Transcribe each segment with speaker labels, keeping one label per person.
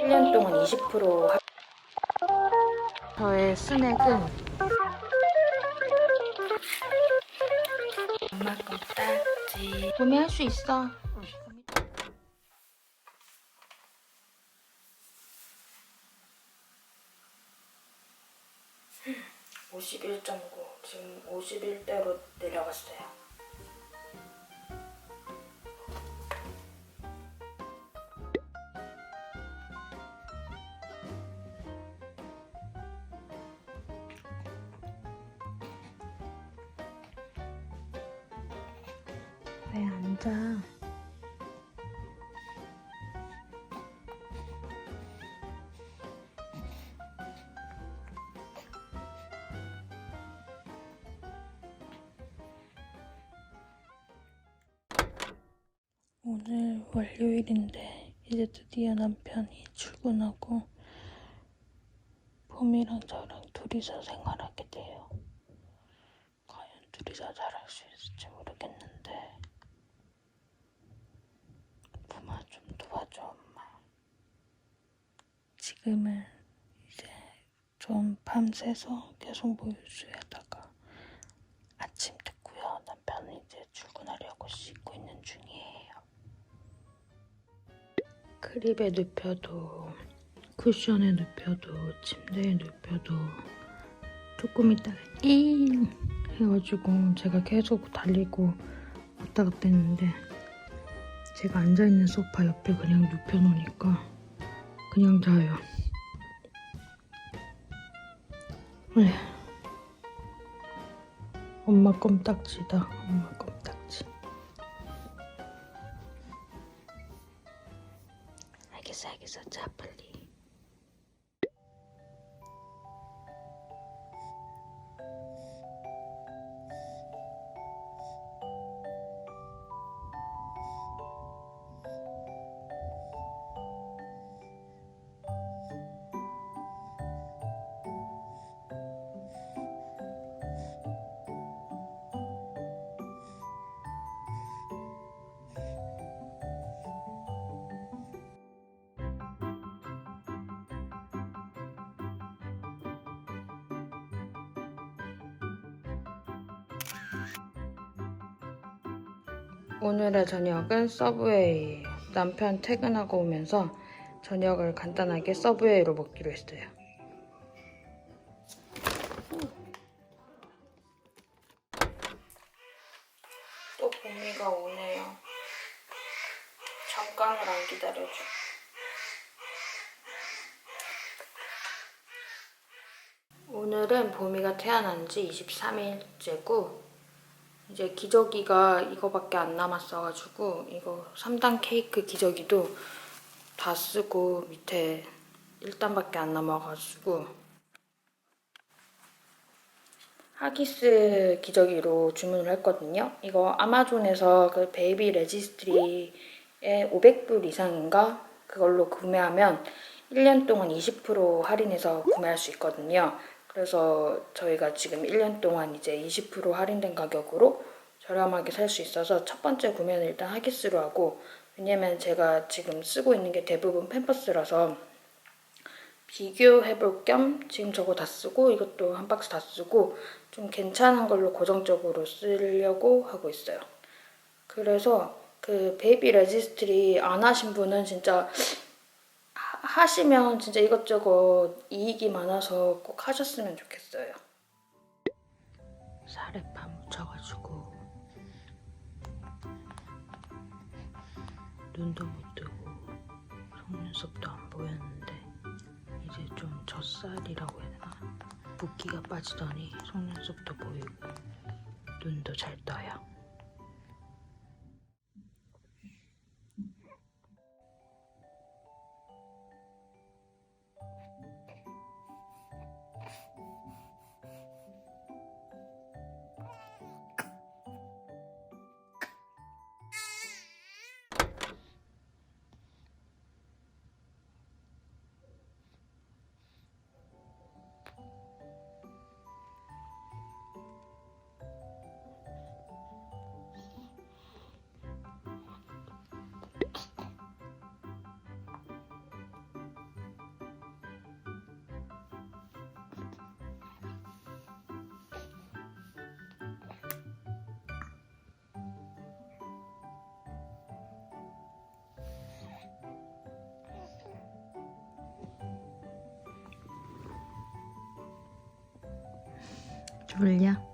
Speaker 1: 1년 동안 20% 할- 저의 스낵은 엄마 껌딱지. 구매할 수 있어. 51.9 지금 51대로 내려갔어요 왜 앉아? 오늘 월요일인데 이제 드디어 남편이 출근하고 봄이랑 저랑 둘이서 생활하게 돼요. 과연 둘이서 잘할 수 있을지 모르겠는데 봄아 좀 도와줘 엄마. 지금은 이제 좀 밤새서 계속 모유수유하다가 아침 됐고요. 남편은 이제 출근하려고 씻고 있는 중이에요. 크립에 눕혀도 쿠션에 눕혀도 침대에 눕혀도 조금 있다가 잉 해가지고 제가 계속 달리고 왔다 갔다 했는데 제가 앉아있는 소파 옆에 그냥 눕혀놓으니까 그냥 자요. 엄마 껌딱지다. 엄마 껌 오늘의 저녁은 서브웨이예요. 남편 퇴근하고 오면서 저녁을 간단하게 서브웨이로 먹기로 했어요. 또 봄이가 오네요. 잠깐을 안 기다려줘. 오늘은 봄이가 태어난 지 23일째고 이제 기저귀가 이거밖에 안 남았어가지고 이거 3단 케이크 기저귀도 다 쓰고 밑에 1단밖에 안 남아가지고 하기스 기저귀로 주문을 했거든요. 이거 아마존에서 그 베이비 레지스트리에 500불 이상인가 그걸로 구매하면 1년 동안 20% 할인해서 구매할 수 있거든요. 그래서 저희가 지금 1년 동안 이제 20% 할인된 가격으로 저렴하게 살 수 있어서 첫 번째 구매는 일단 하기스로 하고 왜냐면 제가 지금 쓰고 있는 게 대부분 팸퍼스라서 비교해 볼 겸 지금 저거 다 쓰고 이것도 한 박스 다 쓰고 좀 괜찮은 걸로 고정적으로 쓰려고 하고 있어요. 그래서 그 베이비 레지스트리 안 하신 분은 진짜 하- 하시면 진짜 이것저것 이익이 많아서 꼭 하셨으면 좋겠어요. 살에 파묻혀가지고 눈도 못 뜨고 속눈썹도 안 보였는데 이제 좀 젖살이라고 해야 되나? 붓기가 빠지더니 속눈썹도 보이고 눈도 잘 떠요. δουλειά.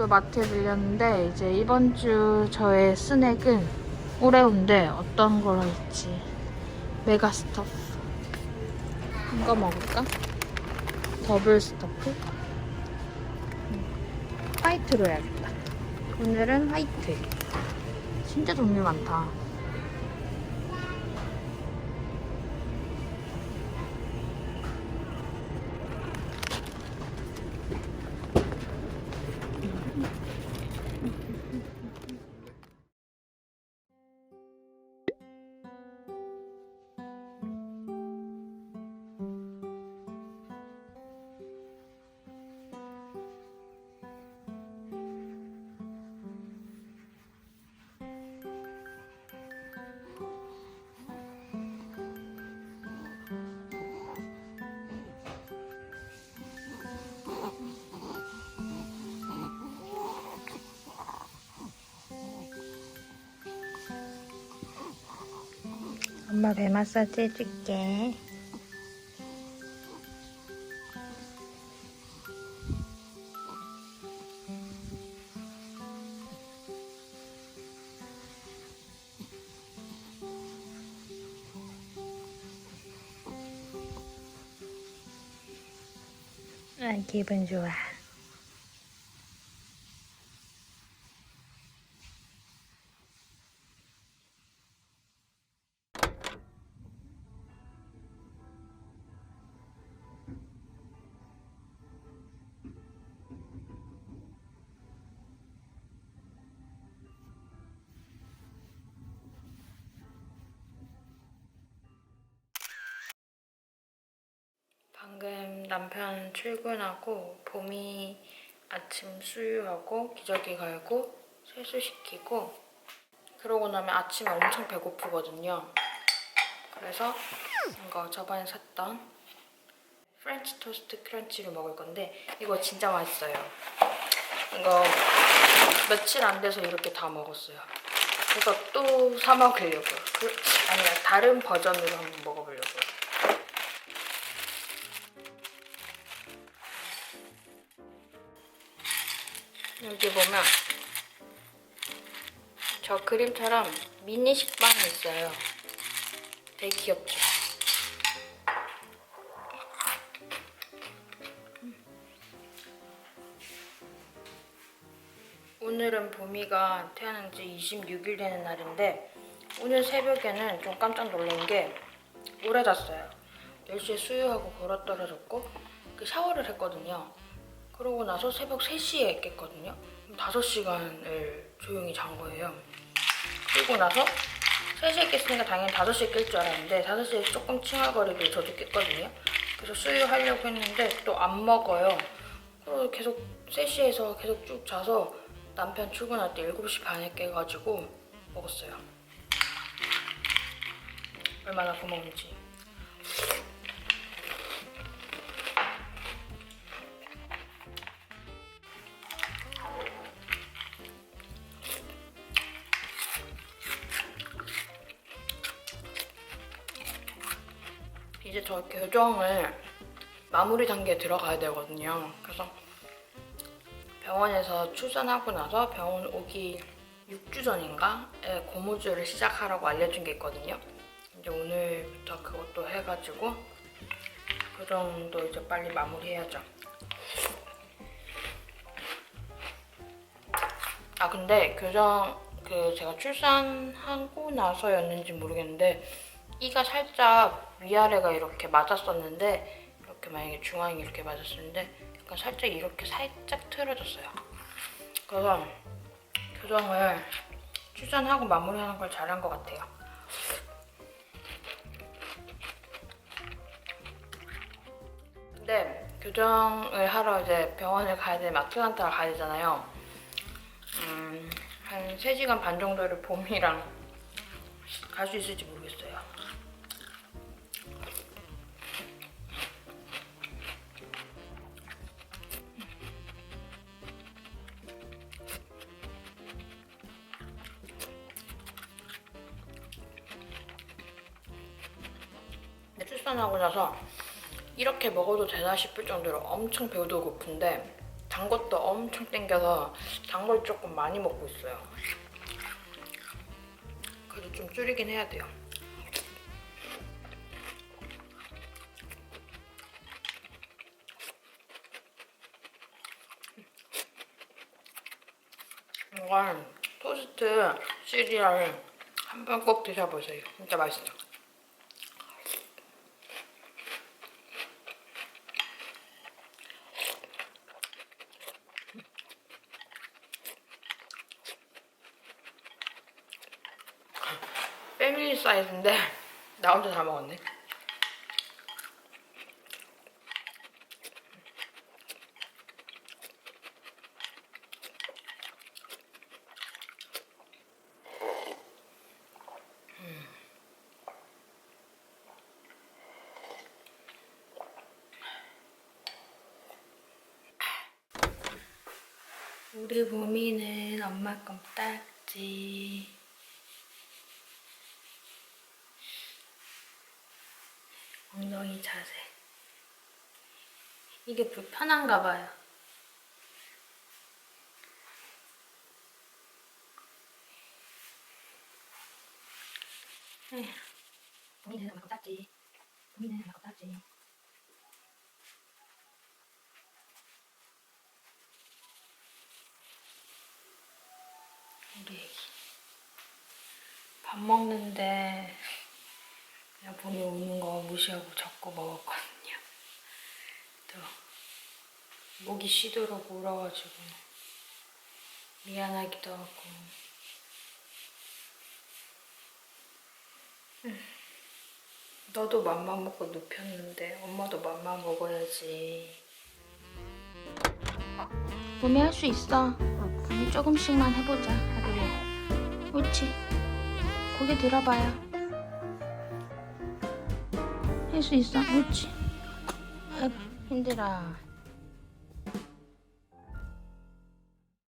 Speaker 1: 오늘도 마트에 들렸는데 이제 이번 주 저의 스낵은 오레오인데 어떤 걸 할지. 메가 스터프. 이거 먹을까? 더블 스터프? 음, 화이트로 해야겠다. 오늘은 화이트. 진짜 종류 많다 엄마 배 마사지 해줄게. 아, 기분 좋아. 방금 남편 출근하고 봄이 아침 수유하고 기저귀 갈고 세수시키고 그러고 나면 아침에 엄청 배고프거든요. 그래서 이거 저번에 샀던 프렌치 토스트 크런치를 먹을 건데 이거 진짜 맛있어요. 이거 며칠 안 돼서 이렇게 다 먹었어요. 그래서 또 사 먹으려고요. 그, 아니야 다른 버전으로 한번 먹어보려고 여기 보면 저 그림처럼 미니 식빵이 있어요. 되게 귀엽죠? 오늘은 봄이가 태어난 지 26일 되는 날인데 오늘 새벽에는 좀 깜짝 놀란 게 오래 잤어요. 10시에 수유하고 걸어 떨어졌고 그 샤워를 했거든요. 그러고 나서 새벽 3시에 깼거든요. 5시간을 조용히 잔 거예요. 그리고 나서 3시에 깼으니까 당연히 5시에 깰 줄 알았는데 5시에 조금 칭얼거리길 저도 깼거든요. 그래서 수유하려고 했는데 또 안 먹어요. 그리고 계속 3시에서 계속 쭉 자서 남편 출근할 때 7시 반에 깨가지고 먹었어요. 얼마나 고마운지. 저 교정을 마무리 단계에 들어가야 되거든요. 그래서 병원에서 출산하고 나서 병원 오기 6주 전인가에 고무줄을 시작하라고 알려준 게 있거든요. 이제 오늘부터 그것도 해가지고 교정도 이제 빨리 마무리해야죠. 아 근데 교정 그 제가 출산하고 나서였는지 모르겠는데 이가 살짝 위아래가 이렇게 맞았었는데 이렇게 만약에 중앙이 이렇게 맞았었는데 약간 살짝 이렇게 살짝 틀어졌어요. 그래서 교정을 출산하고 마무리하는 걸 잘한 것 같아요. 근데 교정을 하러 이제 병원을 가야 돼, 마트간타를 가야 되잖아요. 음, 한 3시간 반 정도를 봄이랑 갈 수 있을지 모르겠어요. 출산하고 나서 이렇게 먹어도 되나 싶을 정도로 엄청 배도 고픈데 단 것도 엄청 땡겨서 단 걸 조금 많이 먹고 있어요. 그래도 좀 줄이긴 해야 돼요. 이건 토스트 시리얼 한번 꼭 드셔보세요. 진짜 맛있어. 사이즈인데 나 혼자 다 먹었네. 우리 보미는 엄마 껌딱지. 엉덩이 자세. 이게 불편한가 봐요. 보미는 엄마 껌딱지. 보미는 엄마 껌딱지. 우리 애기. 밥 먹는데 그냥 본인 우는 거 무시하고 적고 먹었거든요. 또 목이 쉬도록 울어가지고 미안하기도 하고 음, 너도 맘만 먹고 눕혔는데 엄마도 맘만 먹어야지. 봄이 할수 있어. 봄이 조금씩만 해보자 하루에. 옳지. 고개 들어봐요. 할 수 있어. 옳지. 아이고, 힘들어.